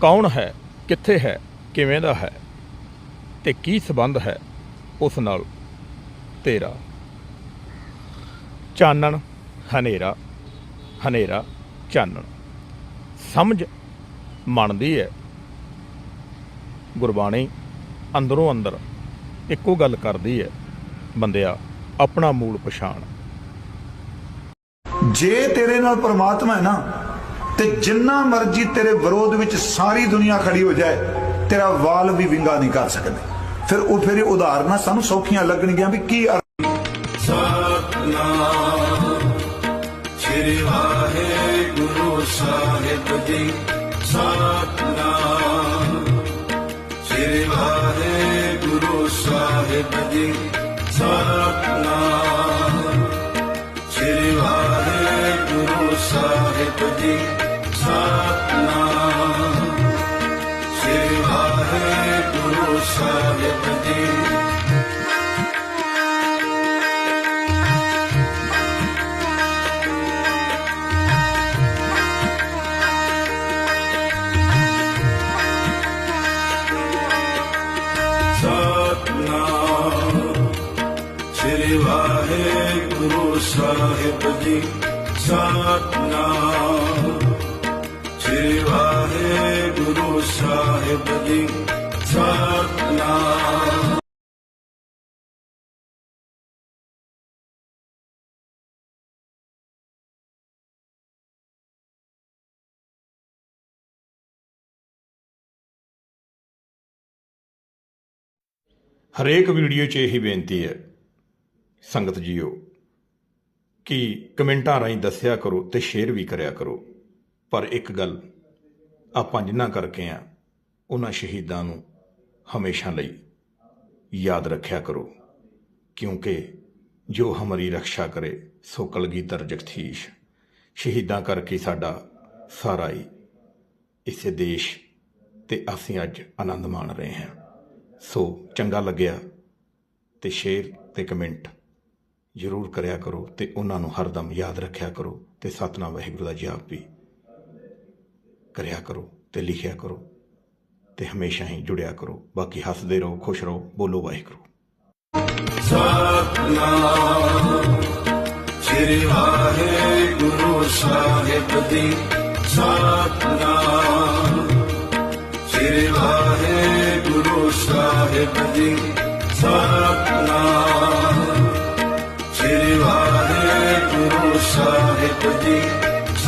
ਕੌਣ ਹੈ? ਕਿੱਥੇ ਹੈ? ਕਿਵੇਂ ਦਾ ਹੈ? ਤੇ ਕੀ ਸਬੰਧ ਹੈ ਉਸ ਨਾਲ? ਤੇਰਾ। ਚਾਨਣ, ਹਨੇਰਾ। ਹਨੇਰਾ, ਚਾਨਣ। ਸਮਝ ਮੰਨਦੀ ਹੈ। ਗੁਰਬਾਣੀ ਅੰਦਰੋਂ ਅੰਦਰ ਇੱਕੋ ਗੱਲ ਕਰਦੀ ਹੈ। ਬੰਦਿਆ, ਆਪਣਾ ਮੂਲ ਪਛਾਣ। ਜੇ ਤੇਰੇ ਨਾਲ ਪਰਮਾਤਮਾ ਹੈ ਨਾ ਤੇ ਜਿੰਨਾ ਮਰਜ਼ੀ ਤੇਰੇ ਵਿਰੋਧ ਵਿੱਚ ਸਾਰੀ ਦੁਨੀਆ ਖੜੀ ਹੋ ਜਾਏ, ਤੇਰਾ ਵਾਲ ਵੀ ਵਿੰਗਾ ਨਹੀਂ ਕਰ ਸਕਦੇ। ਫਿਰ ਉਹ ਫਿਰ ਉਦਾਹਰਨਾਂ ਸਾਨੂੰ ਸੌਖੀਆਂ ਲੱਗਣਗੀਆਂ ਵੀ ਕੀ ਸਤਨਾਮ, ਸ੍ਰੀ ਵਾਹਿਗੁਰੂ ਸਾਹਿਬ ਜੀ। ਸਤਨਾਮ, ਸ੍ਰੀ ਵਾਹਿਗੁਰੂ ਸਾਹਿਬ ਜੀ। ਸਤਨਾਮ, ਸ੍ਰੀ ਵਾਹਿਗੁਰੂ ਸਾਹਿਬ ਜੀ। ਸਾਹਿਬ ਜੀ ਸਤਨਾਮ ਸ੍ਰੀ ਵਾਹਿਗੁਰੂ ਸਾਹਿਬ ਜੀ ਸਤਨਾਮ ਸ੍ਰੀ ਵਾਹਿਗੁਰੂ ਸਾਹਿਬ ਜੀ ਸਤਨਾਮ ਹਰੇਕ ਵੀਡੀਓ 'ਚ ਇਹੀ ਬੇਨਤੀ ਹੈ, ਸੰਗਤ ਜੀਓ, ਕਿ ਕਮੈਂਟਾਂ ਰਾਹੀਂ ਦੱਸਿਆ ਕਰੋ ਤੇ ਸ਼ੇਅਰ ਵੀ ਕਰਿਆ ਕਰੋ। ਪਰ ਇੱਕ ਗੱਲ ਆਪਾਂ ਜਿੰਨਾ ਕਰਕੇ ਆ, ਉਹਨਾਂ ਸ਼ਹੀਦਾਂ ਨੂੰ ਹਮੇਸ਼ਾ ਲਈ ਯਾਦ ਰੱਖਿਆ ਕਰੋ, ਕਿਉਂਕਿ ਜੋ ਹਮਾਰੀ ਰੱਖਿਆ ਕਰੇ, ਸੋ ਕਲਗੀਧਰ ਜਗਥੀਸ਼ ਸ਼ਹੀਦਾਂ ਕਰਕੇ ਸਾਡਾ ਸਾਰਾ ਹੀ ਇਸੇ ਦੇਸ਼ ਤੇ ਅਸੀਂ ਅੱਜ ਆਨੰਦ ਮਾਣ ਰਹੇ ਹਾਂ। ਸੋ ਚੰਗਾ ਲੱਗਿਆ ਤੇ ਸ਼ੇਅਰ ਤੇ ਕਮੈਂਟ ਜ਼ਰੂਰ ਕਰਿਆ ਕਰੋ ਤੇ ਉਹਨਾਂ ਨੂੰ ਹਰਦਮ ਯਾਦ ਰੱਖਿਆ ਕਰੋ ਤੇ ਸਤਨਾਮ ਵਾਹਿਗੁਰੂ ਦਾ ਜਾਪ ਵੀ ਕਰਿਆ ਕਰੋ ਤੇ ਲਿਖਿਆ ਕਰੋ। ਤੇ ਹਮੇਸ਼ਾ ਹੀ ਜੁੜਿਆ ਕਰੋ। ਬਾਕੀ ਹੱਸਦੇ ਰਹੋ, ਖੁਸ਼ ਰਹੋ, ਬੋਲੋ ਵਾਹਿਗੁਰੂ। ਸਤਨਾਮ, ਸ੍ਰੀ ਵਾਹਿਗੁਰੂ ਸਾਹਿਬ ਜੀ ਸਤਨਾਮ। ਸ੍ਰੀ ਵਾਹਿਗੁਰੂ ਸਾਹਿਬ ਜੀ ਸਤਨਾਮ। ਸ੍ਰੀ ਵਾਹਿਗੁਰੂ ਸਾਹਿਬ ਜੀ